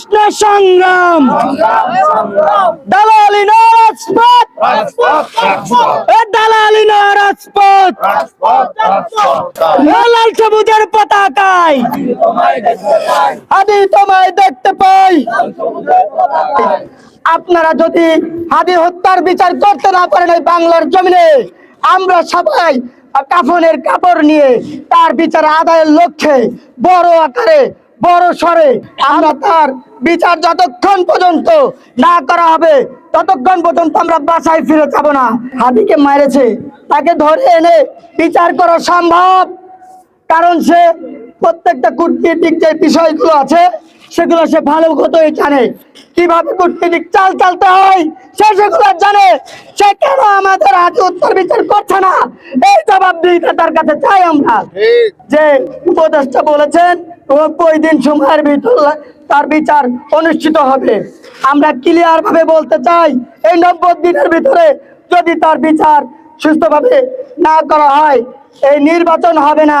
প্রশ্ন সংগ্রাম। দালালি না রাজপথ। দালালি না রাজপথ। লাল সবুজের পতাকায়। আমি তোমায় দেখতে পাই। আপনারা যদি হাদি হত্যার বিচার করতে না পারেন এই বাংলার জমিনে, আমরা সবাই কাফনের কাপড় নিয়ে তার বিচার আদায়ের লক্ষ্যে বড় আকারে বড় স্বরে আমরা তার বিচার যতক্ষণ পর্যন্ত না করা হবে, ততক্ষণ পর্যন্ত আমরা বাসায় ফিরে যাব না। হাদিকে মারেছে, তাকে ধরে এনে বিচার করা সম্ভব। কারণ সে প্রত্যেকটা কূটনীতিক যে বিষয়গুলো আছে সেগুলো সে ভালো মতোই জানে। কীভাবে কূটনীতিক চাল চালতে হয়, সে সেগুলো জানে। সে কেন আমাদের হাতে উত্তর বিচার করছে না? এই জবাব দিতে তার কাছে চাই আমরা। যে উপদেষ্টা বলেছেন তার বিচার অনুষ্ঠিত হবে। আমরা ক্লিয়ার ভাবে বলতে চাই, এই নব্বই দিনের ভিতরে যদি তার বিচার সুস্থভাবে না করা হয়, এই নির্বাচন হবে না।